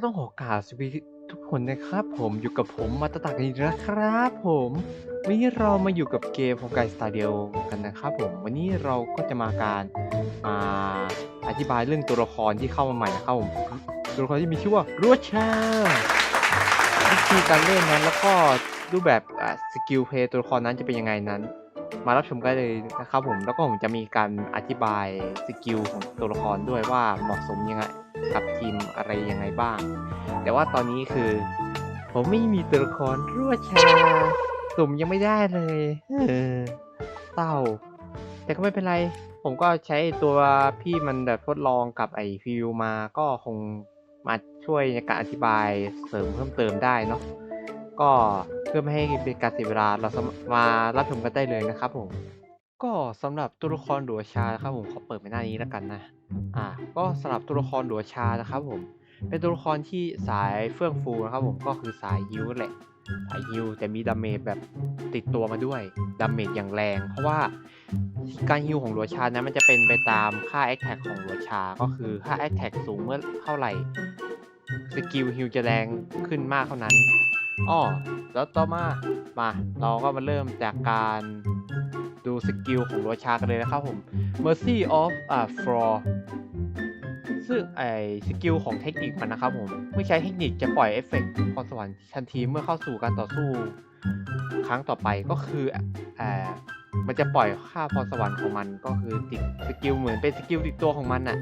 ก็ต้องขอกราบสวัสดีทุกคนนะครับ ผมอยู่กับผมมาตะตักอีกแล้วครับผมวันนี้เรามาอยู่กับเกมของไกสตาร์เดียวกันนะครับผมวันนี้เราก็จะมาการมาอธิบายเรื่องตัวละครที่เข้ามาใหม่นะครับผมตัวละครที่มีชื่อว่ารัวชาวิธีการเล่นนั้นแล้วก็รูปแบบสกิลเพย์ตัวละครนั้นจะเป็นยังไงนั้น มารับชมกันเลยนะครับผมแล้วก็ผมจะมีการอธิบายสกิลของตัวละครด้วยว่าเหมาะสมยังไง กับทีมอะไรยังไงบ้าง แต่ว่าตอนนี้คือ ผมไม่มีตัวละครรั่วชา สุ่มยังไม่ได้เลยเออเศร้า แต่ก็ไม่เป็นไร ผมก็ใช้ตัวพี่มันแบบทดลองกับไอฟิวมาก็คงมาช่วยในการอธิบายเสริมเพิ่มเติมได้เนาะก็เพื่อไม่ให้เป็นการเสียเวลาเราสมารับชมกันได้เลยนะครับผม ก็สำหรับตัวละครดัวชานะครับผมขอเปิดไปหน้านี้แล้วกันนะ อ่า ก็สำหรับตัวละครดัวชานะครับผม เป็นตัวละครที่สายเฟื่องฟูนะครับผมก็คือสายฮิวแหละสายฮิวแต่มีดาเมจแบบติดตัวมาด้วยดาเมจอย่างแรง เพราะว่าการฮิวของหลัวชานั้นมันจะเป็นไปตามค่าแอคแท็กของหลัวชา ก็คือค่าแอคแท็กสูงเมื่อเท่าไหร่สกิลฮิวจะแรงขึ้นมากเท่านั้นอ้อแล้วต่อมามา เราก็มาเริ่มจากการ ดูสกิลของหลัวชากันเลยนะครับผม Mercy of อ่า Floor ซึ่งไอสกิลของเทคนิคมันนะครับผม เมื่อใช้เทคนิคจะปล่อยเอฟเฟกต์พรสวรรค์ทันทีเมื่อเข้าสู่การต่อสู้ครั้งต่อไปก็คืออ่อมันจะปล่อยค่าพรสวรรค์ของมันก็คือติดสกิลเหมือนเป็นสกิลติดตัวของมันน่ะ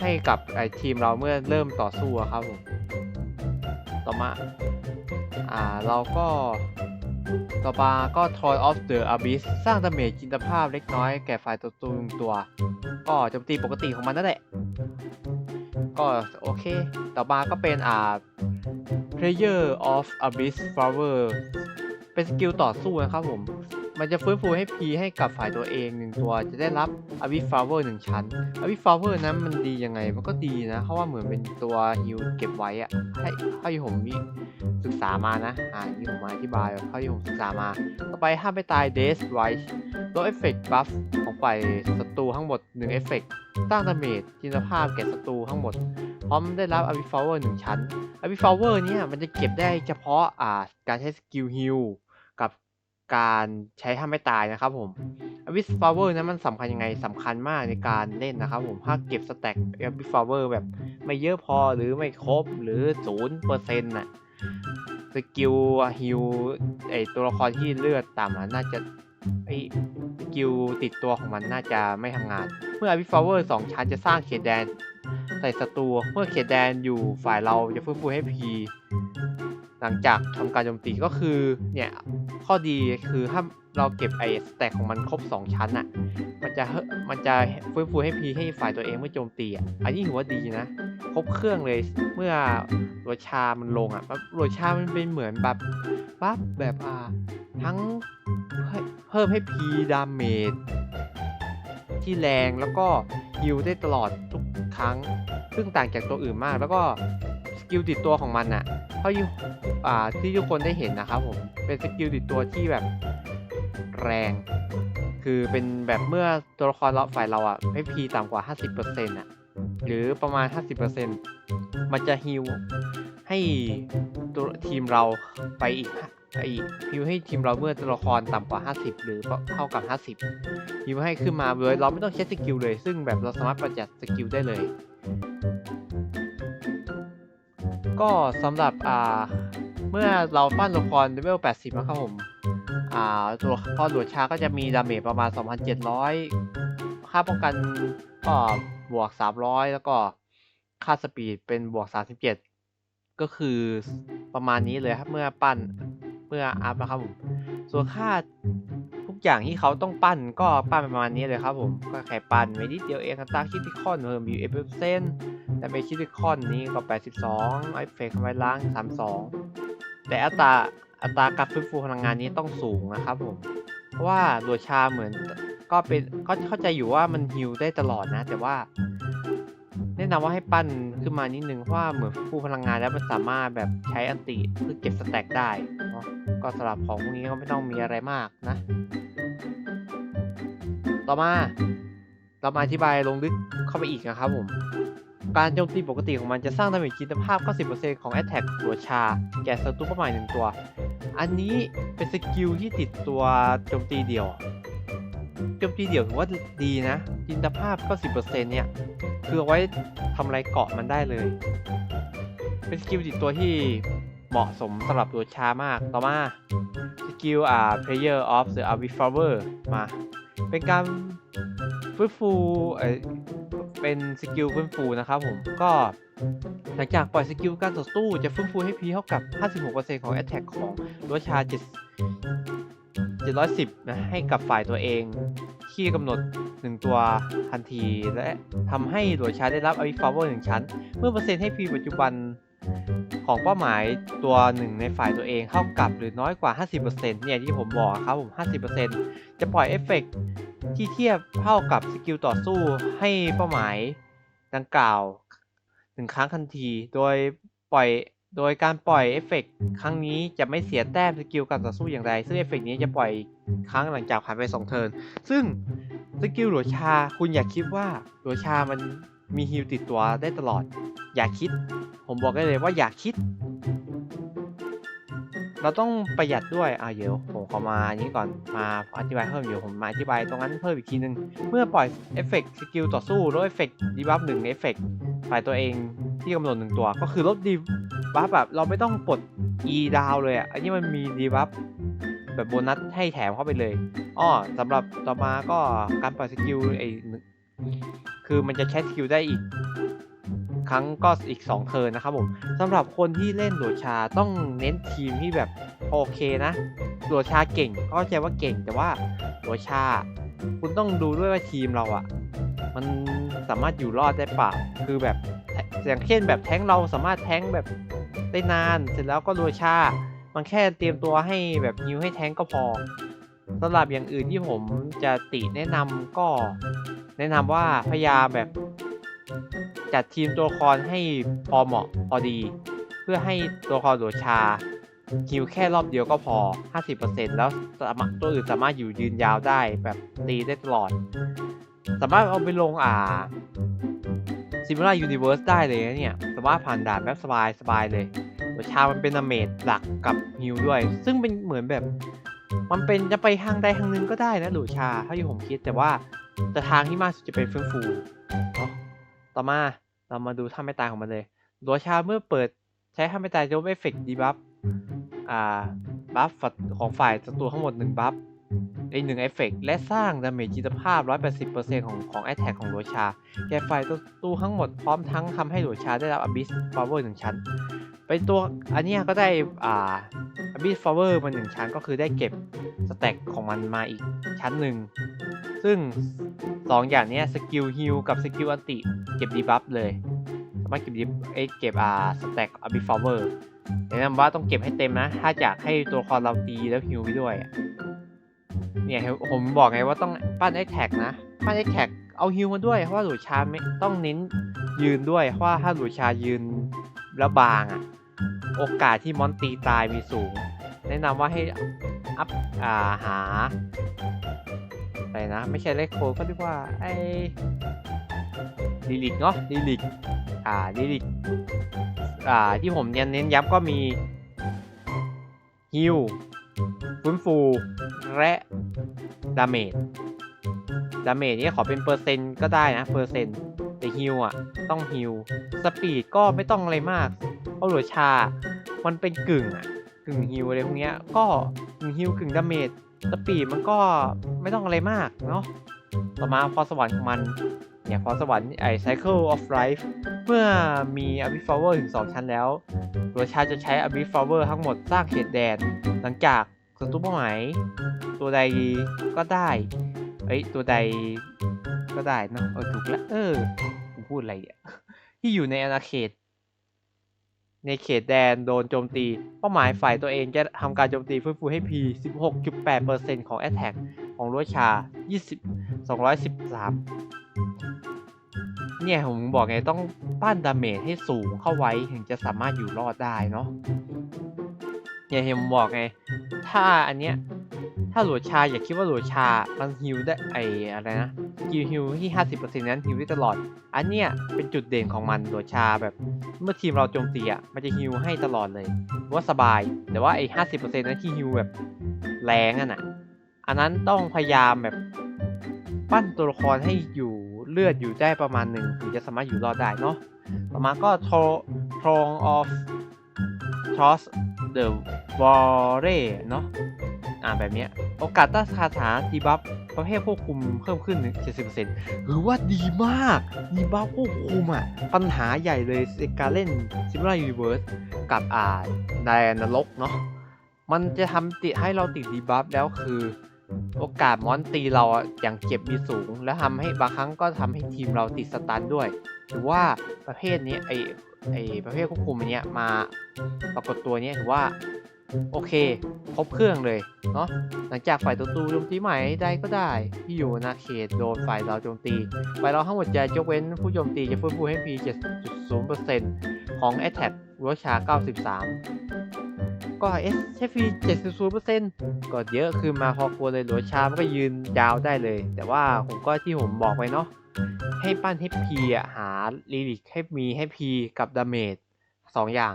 ให้กับไอทีมเราเมื่อเริ่มต่อสู้อะครับผม ต่อมาอ่าเราก็ ต่อมาก็ Toy of the Abyss สร้างดาเมจจินตภาพเล็กน้อยแก่ฝ่ายตัวตูมตัว ก็โจมตีปกติของมันนั่นแหละ ก็โอเค ต่อมาก็เป็นอ่า Player of Abyss Flower เป็นสกิลต่อสู้นะครับผม มันจะฟื้นฟูให้พีให้กับฝ่ายตัวเองหนึ่งตัว จะได้รับ Abyss Flower หนึ่งชั้น Abyss Flower นั้นมันดียังไง มันก็ดีนะ เพราะว่าเหมือนเป็นตัวฮิวเก็บไว้อะให้ให้ผมมีศึกษามานะ อ่าที่ผมมาอธิบายเท่าที่ผมศึกษามา ต่อไปห้ามไปตาย Death Rise ลดเอฟเฟกต์บัฟของฝ่ายศัตรูทั้งหมด1เอฟเฟกต์สร้างดาเมจจินตภาพแก่ศัตรูทั้งหมด พร้อมได้รับอ b ิฟาวเวอร์หนึ่งชั้นอ b ิฟาวเวอร์เนี่ยมันจะเก็บได้เฉพาะอ่าการใช้สกิลฮิล การใช้ห้ามไม่ตายนะครับผมอ b ิสฟาวเวอร์นั้นมันสำคัญยังไงสำคัญมากในการเล่นนะครับผมถ้าเก็บสแต็กอ b ิสฟาวเวอร์แบบไม่เยอะพอหรือไม่ครบหรือศูนย์เปอร์เซ็นต์น่ะสกิลฮิลไอตัวละครที่เลือดต่ำน่าจะไอสกิลติดตัวของมันน่าจะไม่ทำงาน เมื่ออ v ิสฟ f เวอร์สองชั้นจะสร้างเขตแดนใส่ศัตรูเมื่อเขตแดนอยู่ฝ่ายเราจะฟื้นฟูให้พี หลังจากทำการโจมตีก็คือเนี่ยข้อดีคือถ้าเราเก็บไอ้สแต็กของมันครบ 2 ชั้นอะมันจะมันจะฟื้นฟูให้พีให้ฝ่ายตัวเองเมื่อโจมตีอะอันนี้ถือว่าดีนะ ครบเครื่องเลยเมื่อโรชามันลงอะโรชามันเป็นเหมือนแบบปั๊บแบบอ่าทั้งเพิ่มให้พีดาเมจที่แรงแล้วก็ฮิลได้ตลอดทุกครั้ง ซึ่งต่างจากตัวอื่นมากแล้วก็ กิลติดตัวของมันน่ะเท่าที่อ่าที่ทุกคนได้เห็นนะครับผมเป็นสกิลติดตัวที่แบบแรง คือเป็นแบบเมื่อตัวละครเราฝ่ายเราอะให้พีต่ำกว่า 50%อะหรือประมาณ 50%มันจะฮิลให้ตัวทีมเราไปอีกไอ้ฮิวให้ทีมเราเมื่อตัวละครต่ำกว่า 50 หรือเท่ากับ 50ฮิวให้ขึ้นมาเลยเราไม่ต้องใช้สกิลเลย ซึ่งแบบเราสามารถประหยัดสกิลได้เลย ก็สำหรับอ่าเมื่อเราปั้นตัวละครเลเวล 80 นะครับผม อ่า ตัวละครหลวดชาก็จะมีดาเมจประมาณ 2,700 ค่าป้องกันก็บวก 300 แล้วก็ค่าสปีดเป็นบวก 37 ก็คือประมาณนี้เลยครับเมื่อปั้นเมื่ออัพนะครับผม ส่วนค่า ทุกอย่างที่เขาต้องปั้นก็ปั้นประมาณนี้เลยครับผมก็แค่ปั้นไม่นิดเดียวเองตาคิติคอนเพิ่มอยู่เอฟเซนแต่เมคิติคอนนี้ก็ 82ไอเฟกทำไมล้าง 32 แต่อัตราอัตราการฟื้นฟูพลังงานนี้ต้องสูงนะครับผมเพราะว่าโดชาเหมือนก็เป็นก็เข้าใจอยู่ว่ามันฮิลได้ตลอดนะ แต่ว่า แนะนำว่าให้ปั้นขึ้นมานิดนึงเพราะว่าเหมือนฟูพลังงานแล้วมันสามารถแบบใช้อันติเพื่อเก็บสแต็กได้ ก็สำหรับของพวกนี้ก็ไม่ต้องมีอะไรมากนะ ต่อมาเรามาอธิบายลงลึกเข้าไปอีกนะครับผม การโจมตีปกติของมันจะสร้างดาเมจจินตภาพ 90%ของ Attack หัวชา แก่ศัตรูเป้าหมายหนึ่งตัว อันนี้เป็นสกิลที่ติดตัวโจมตีเดี่ยว โจมตีเดี่ยวถือว่าดีนะ จินตภาพ 90%เนี่ย คือไว้ทำลายเกาะมันได้เลย เป็นสกิลติดตัวที่ เหมาะสมสำหรับตัวช้ามากต่อมาสกิลอ่า Player of the a v i f l o w e r มา เป็นการฟื้นฟูเอเป็นสกิลฟื้นฟูนะครับผมก็หลังจากปล่อยสกิลการต่อสู้จะฟื้นฟูให้พีเท่ากับ 56%ของ Attack ของรัวชา 7 710 นะให้กับฝ่ายตัวเองที่กำหนด 1 ตัวทันที และทำให้รัวชาได้รับอ v ิฟ l เวอร์1ชั้น เมื่อเปอร์เซ็นต์ให้พีปัจจุบัน ของเป้าหมายตัวหนึ่งในฝ่ายตัวเองเท่ากับหรือน้อยกว่า 50%เนี่ยที่ผมบอกครับผม 50%จะปล่อยเอฟเฟกต์ที่เทียบเท่ากับสกิลต่อสู้ให้เป้าหมายดังกล่าวหนึ่งครั้งทันที โดยปล่อยโดยการปล่อยเอฟเฟกต์ครั้งนี้จะไม่เสียแต้มสกิลการต่อสู้อย่างไร ซึ่งเอฟเฟกต์นี้จะปล่อยครั้งหลังจากผ่านไป 2 เทิร์นซึ่งสกิลหลวชาคุณอย่าคิดว่าหลวชามัน มีฮิลติดตัวได้ตลอด อย่าคิด ผมบอกได้เลยว่าอย่าคิด เราต้องประหยัดด้วยอ่าเดี๋ยวผมขอมาอันนี้ก่อนมาอธิบายเพิ่มเดี๋ยวผมมาอธิบายตรงนั้นเพิ่มอีกทีนึง เมื่อปล่อยเอฟเฟกต์สกิลต่อสู้ลดเอฟเฟกต์ดีบัฟหนึ่งเอฟเฟกต์ฝ่ายตัวเองที่กำหนดหนึ่งตัว ก็คือลดดีบัฟแบบเราไม่ต้องปลด E ดาวเลยอะอันนี้มันมีดีบัฟแบบโบนัสให้แถมเข้าไปเลยอ้อสำหรับต่อมาก็การปล่อยสกิลไอ คือมันจะใช้สกิลได้อีก ครั้งก็อีก 2 เทิร์นนะครับผมสำหรับคนที่เล่นโดชาต้องเน้นทีมที่แบบโอเคนะโดชาเก่งก็ใจว่าเก่งแต่ว่าโดชา คุณต้องดูด้วยว่าทีมเราอะ่ะ มันสามารถอยู่รอดได้เปล่าคือแบบอย่างเช่นแบบแท้งเราสามารถแท้งแบบได้นานเสร็จแล้วก็โดชา มันแค่เตรียมตัวให้แบบฮิวให้แท้งก็พอสำหรับอย่างอื่นที่ผมจะติแนะนำก็ แนะนำว่าพยายามแบบ จัดทีมตัวละครให้พอเหมาะพอดี เพื่อให้ตัวละครโดดชาคิวแค่รอบเดียวก็พอ 50%แล้วสามารถตัวอื่นสามารถอยู่ยืนยาวได้แบบตีได้ตลอด สามารถเอาไปลงอ่าซิมูล่ายูนิเวิร์สได้เลยนะเนี่ย สามารถผ่านด่านแบบสบายสบายเลยโดดชามันเป็นดาเมจหลักกับฮิวด้วย ซึ่งเป็นเหมือนแบบ มันเป็นจะไปทางใดทางหนึงก็ได้นะโดดชาเท่าที่ผมคิดแต่ว่า แต่ทางที่มากสุดจะเป็นฟื้นฟูเนาะต่อมาเรามาดูท่าไม่ตายของมันเลยรัวชาเมื่อเปิดใช้ท่าไม่ตายจะลบเอฟเฟกต์ดีบัฟอ่าบัฟของฝ่ายศัตรูทั้งหมด1บัฟในหนึ่งเอฟเฟกต์และสร้างดาเมจจิตภาพ 180%ของของแอตแทกของรัวชา แก่ฝ่ายศัตรูทั้งหมดพร้อมทั้งทำให้รัวชาได้รับอ b บิสฟ o เวอร์หนึ่งชั้นไปตัวอันเนี้ยก็ได้อ่าอ b บิสฟ o เวอร์มาหนึ่งชั้นก็คือได้เก็บสแต็กของมันมาอีกชั้นหนึ่ง ซึ่ง 2 อย่างนี้สกิลฮิลกับสกิลอันติ เก็บดีบัฟเลย สามารถเก็บดีเอ้เก็บอ่าสแต็กอบิฟอเวอร์แนะนำว่าต้องเก็บให้เต็มนะ ถ้าอยากให้ตัวละครเราตีแล้วฮิลไปด้วยเนี่ยผมบอกไงว่าต้องปั้นไอ้แท็กนะ ปั้นไอ้แท็กเอาฮิลมาด้วย เพราะว่าหลูชาไม่ต้องเน้นยืนด้วย เพราะว่าถ้าหลูชายืนแล้วบางอะโอกาสที่มอนตีตายมีสูง แนะนำว่าให้อัพอ่าหา อะไรนะ ไม่ใช่เลขโคก็เรียกว่าไอ้ลิลิกเนาะลิลิกอ่าลิลิกอ่าที่ผมเน้นเน้นย้ำก็มีฮิลฟื้นฟูและดาเมจดาเมจนี่ขอเป็นเปอร์เซ็นต์ก็ได้นะ เปอร์เซ็นต์แต่ฮิลอะ ต้องฮิลสปีดก็ไม่ต้องอะไรมาก เพราะหลัวชา มันเป็นกึ่งอะ กึ่งฮิลอะไรพวกเนี้ย ก็กึ่งฮิลกึ่งดาเมจ สปีดมันก็ไม่ต้องอะไรมากเนาะต่อมาพอสวรรค์ของมันเนี่ยพอสวรรค์ไอ้ Cycle of Life เมื่อมี a b i f l o w e r ถึง 2 ชั้นแล้ว ตัวชาจะใช้ a b i f l o w e r ทั้งหมดสร้างเขตแดน หลังจากศัตรูเป้าหมายตัวใดก็ได้เอ้ยตัวใดก็ได้เนาะเออถูกแล้วเออผมพูดอะไรอะที่อยู่ในอาณาเขต ในเขตแดนโดนโจมตี เป้าหมายฝ่ายตัวเองจะทำการโจมตีฟื้นฟูให้ P 16.8%ของ Attack ของรั้วชา 20 213 เนี่ยผมบอกไงต้องปั้นดาเมจให้สูงเข้าไว้ถึงจะสามารถอยู่รอดได้เนาะเนี่ยเห็นผมบอกไง ถ้าอันเนี้ย ถ้าถ้าหลวชาอย่าคิดว่าหลวชา มันฮิวได้ไออะไรนะฮิวฮิวที่ห้าสิบเปอร์เซ็นต์นั้นฮิวได้ตลอด อันเนี้ยเป็นจุดเด่นของมันหลวชาแบบเมื่อทีมเราโจมตีอะมันจะฮิวให้ตลอดเลยว่าสบาย แต่ว่าไอห้าสิบเปอร์เซ็นต์นั้นที่ฮิวแบบแรงอะนะอันนั้นต้องพยายามแบบปั้นตัวละครให้อยู่เลือดอยู่ได้ประมาณหนึ่งถึงจะสามารถอยู่รอดได้เนาะต่อมาก็ทรทรอง of toss the w a r r e เนาะ อ่าแบบนี้โอกาสต้านคาถาดีบัฟประเภทควบคุมเพิ่มขึ้น 70%หรือว่าดีมากดีบัฟควบคุมอะ ปัญหาใหญ่เลยในการเล่น Similar Universe กับอ่าในนรกเนาะมันจะทำติให้เราติดดีบัฟแล้วคือ โอกาสมอนตีเราอย่างเจ็บมีสูง แล้วทำให้บางครั้งก็ทำให้ทีมเราติดสตันด้วย หรือว่าประเภทนี้ไอไอประเภทควบคุมอันเนี้ยมาปรากฏตัวเนี้ยถือว่า โอเค ครบเครื่องเลยเนาะหลังจากฝ่ายตัวตูโจมตีใหม่ใดก็ได้ ที่อยู่ในเขตโดนฝ่ายเราโจมตีฝ่ายเราทั้งหมดจะยกเว้นผู้โจมตีจะฟื้นฟูให้พี7.0%ของ Attack รัวชา 93 ก็ SFP 70%ก็เยอะคือมาพอควรเลยหลัวชามันก็ยืนยาวได้เลย แต่ว่าผมก็ที่ผมบอกไปเนาะให้ปั้นให้พีอะหาลิลิกให้มีให้พีกับดาเมจสองอย่าง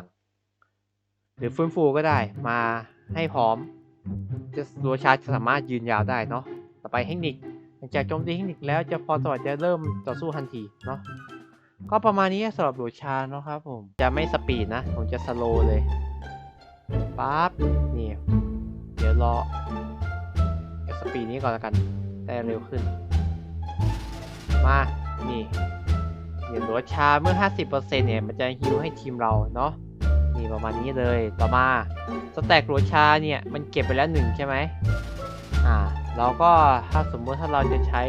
หรือฟื้นฟูก็ได้มาให้พร้อม จะรัวชาจะสามารถยืนยาวได้เนาะต่อไปเทคนิคหลังจากโจมตีเทคนิคแล้วจะพอสวัสดจะเริ่มต่อสู้ทันทีเนาะก็ประมาณนี้สำหรับรัวชาเนาะครับผมจะไม่สปีดนะ ผมจะสโลเลยปั๊บนี่เดี๋ยวรอสปีดนี้ก่อนละกันได้เร็วขึ้น มานี่เดี๋ยวรัวชาเมื่อ 50%เนี่ยมันจะฮิวให้ทีมเราเนาะ นี่ประมาณนี้เลยต่อมาสแต็กโรชาเนี่ยมันเก็บไปแล้วหนึ่งใช่ไหมอ่าเราก็ถ้าสมมติถ้าเราจะใช้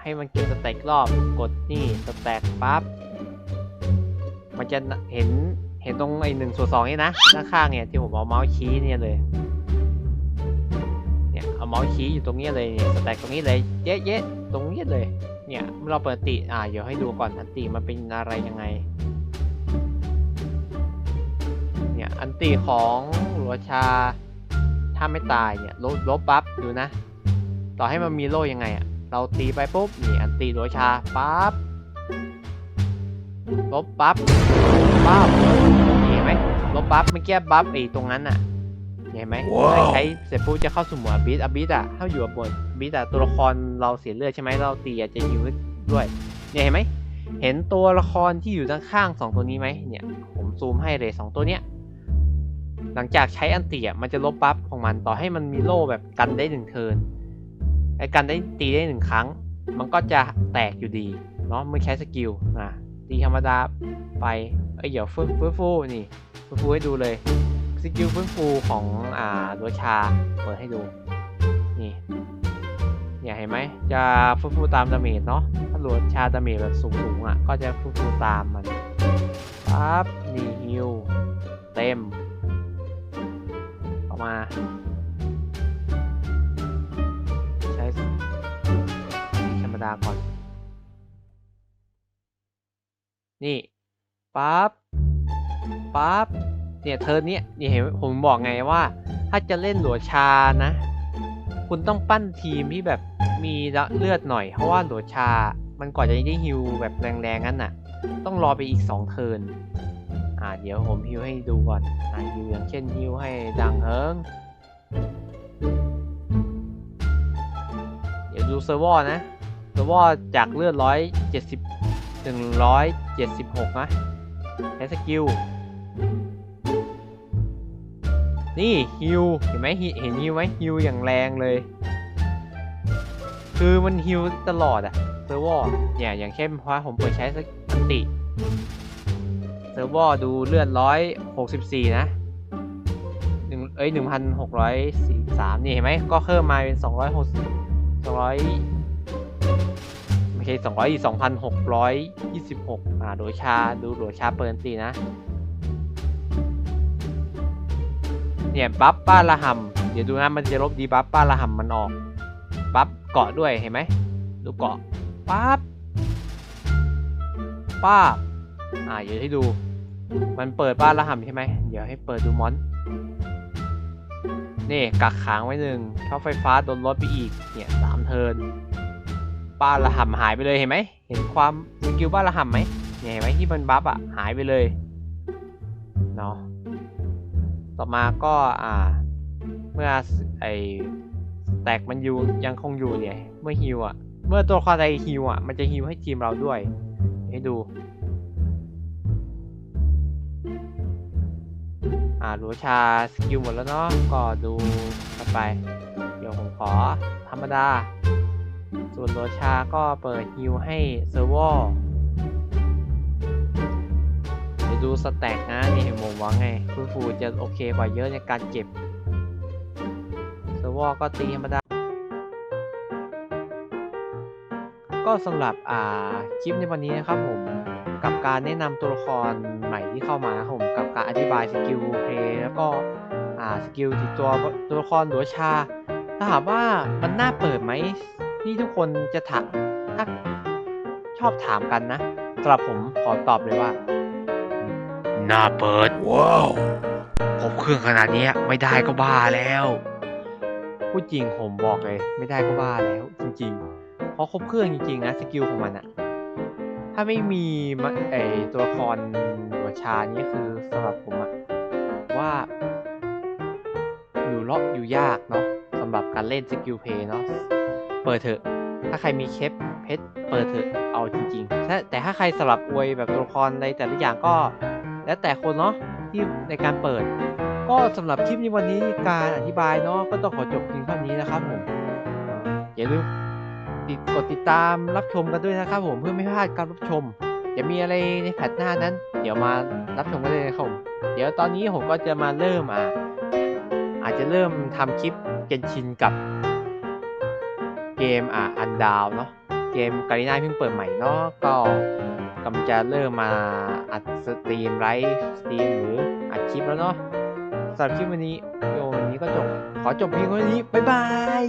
ให้มันเก็บสแต็กรอบกดนี่สแต็กปั๊บมันจะเห็นเห็นตรงไอ้หนึ่งส่วนสองนี่นะด้านข้างเนี่ยที่ผมเอาเมาส์ชี้เนี่ยเลยเนี่ยเอาเมาส์ชี้อยู่ตรงนี้เลยเนี่ยสแต็กตรงนี้เลยเยอะๆตรงนี้เลยเนี่ยเราเปิดติอ่าเดี๋ยวให้ดูก่อนอันติมันเป็นอะไรยังไง อันตีของหัวชา ถ้าไม่ตายเนี่ยลบลบปั๊บดูนะ ต่อให้มันมีโล่ยังไงอะเราตีไปปุ๊บนี่อันตีหัวชาปั๊บลบปั๊บปั๊บเห็นไหมลบปั๊บเมื่อกี้บัฟไอ้ตรงนั้นอะเห็นไหมว้าวใช้เสร็จปุ๊บจะเข้าสู่หมวดบีทอะบีทอะถ้าอยู่กับบทบีทอะตัวละครเราเสียเลือดใช่ไหมเราตีอาจจะยิวด้วย เนี่ยเห็นไหมเห็นตัวละครที่อยู่ด้านข้างสองตัวนี้ไหมเนี่ย ผมซูมให้เลยสองตัวเนี้ย หลังจากใช้อันตีอะมันจะลบบัฟของมันต่อให้มันมีโล่แบบกันได้หนึ่งเทิร์นไอ้กันได้ตีได้หนึ่งครั้ง มันก็จะแตกอยู่ดีเนาะเมื่อใช้สกิลอะตีธรรมดาไปเอ้เดี๋ยวฟื้นฟื้นฟูนี่ฟื้นฟูให้ดูเลยสกิลฟื้นฟูของอ่าดัวชาเปิดให้ดูนี่เนี่ยเห็นไหมจะฟื้นฟูตามดาเมจเนาะถ้าดัวชาดาเมจแบบสูงๆอะก็จะฟื้นฟูตามมันปั๊บนี่ฮิวเต็ม มา ใช้ธรรมดาก่อน นี่ปั๊บปั๊บเนี่ยเธอเนี้ยนี่เห็นผมบอกไงว่า ถ้าจะเล่นหลัวชานะ คุณต้องปั้นทีมที่แบบมีเลือดหน่อย เพราะว่าหลัวชา มันกว่าจะได้ฮิวแบบแรงๆงั้นน่ะ ต้องรอไปอีก 2 เทิร์น อ่าเดี๋ยวผมฮิวให้ดูก่อนอ่าฮิวอย่างเช่นฮิวให้ดังเฮิงเดี๋ยวดูเซอร์วอนะเซอร์วอจากเลือดร้อยเจ็ดสิบหนึ่งร้อยเจ็ดสิบหกนะใช้สกิลนี่ฮิวเห็นไหมเห็นฮิวไหมฮิวอย่างแรงเลย คือมันฮิวตลอดอะเซอร์วอเนี่ยอย่างเช่นพราะผมเปิดใช้สติ เซอร์ฟวอร์ดูเลือดร้อยหกสิบสี่นะหนึ่งเอ้ยหนึ่งพันหกร้อยสี่สามนี่เห็นไหมก็เพิ่มมาเป็นสองร้อยหกสองร้อยไม่ใช่สองร้อยสองพันหกร้อยยี่สิบหกอ่าโดยชา ดูโดยชาเปิดตีนะ เนี่ย บัฟป้าละหำเดี๋ยวดูนะ มันจะลบดีบัฟป้าละหำมันออก บัฟเกาะด้วย เห็นไหม ดูเกาะปั๊บป้าบอ่า เดี๋ยวให้ดู มันเปิดบ้านละหำใช่ไหม เดี๋ยวให้เปิดดูมอน นี่กักขังไว้หนึ่งช็อตไฟฟ้าโดนลดไปอีก เนี่ยสามเทินบ้านระห่ำหายไปเลยเห็นไหม เห็นความสกิลบ้านระห่ำไหมเนี่ยเห็นไหมที่มันบัฟอะหายไปเลย เนาะ ต่อมาก็อ่า เมื่อไอแตกมันอยู่ยังคงอยู่เนี่ย เมื่อฮิวอะ เมื่อตัวครใดฮิวอะ มันจะฮิวให้ทีมเราด้วย ให้ดู หรูชาสกิลหมดแล้วเนาะก็ดูกันไป เดี๋ยวผมขอธรรมดา ส่วนโรชาก็เปิดฮิวให้เซอร์วอร์เดี๋ยวดูสแต็กนะนี่เห็นผมว่าไงคุณฟูจะโอเคกว่าเยอะในการเก็บเซอร์วอร์ก็ตีธรรมดาก็สำหรับอ่าคลิปในวันนี้นะครับผม การแนะนำตัวละครใหม่ที่เข้ามาครับผมกับการอธิบายสกิลเพลย์แล้วก็สกิลติดตัวตัวละครหรือชา ถ้าถามว่ามันน่าเปิดไหมที่ทุกคนจะถามถ้าชอบถามกันนะสำหรับผมขอตอบเลยว่า น่าเปิด ว้าวครบเครื่องขนาดนี้ไม่ได้ก็บ้าแล้วพูดจริงผมบอกเลย ไม่ได้ก็บ้าแล้ว จริงๆเพราะครบเครื่องจริงๆนะสกิลของมันอะ ถ้าไม่มีมะไอตัวละครหัวชานี่คือสำหรับผมอะว่า อยู่เลาะอยู่ยากเนาะสำหรับการเล่นสกิลเพย์เนาะเปิดเถอะ ถ้าใครมีเคปเพชรเปิดเถอะเอาจริงๆถ้าแต่ถ้าใครสลับอวยแบบตัวละครในแต่ละอย่างก็ แล้วแต่คนเนาะที่ในการเปิด ก็สำหรับคลิปในวันนี้การอธิบายเนาะก็ต้องขอจบเพียงเท่านี้นะครับผมอย่าลืม ติดกดติดตามรับชมกันด้วยนะครับผมเพื่อไม่พลาดการรับชม จะมีอะไรในแพทหน้านั้น เดี๋ยวมารับชมกันเลยนะครับผมเดี๋ยวตอนนี้ผมก็จะมาเริ่มอ่าอาจจะเริ่มทำคลิปเกนชินกับเกมอ่าอันดาวเนาะเกมการีนาเพิ่งเปิดใหม่เนาะก็กำจะเริ่มมาอัดสตรีมไลฟ์สตรีมหรืออัดคลิปแล้วเนาะสำหรับคลิปวันนี้วิดีโอวันนี้ก็จบ ขอจบเพียงเท่านี้ บ๊ายบาย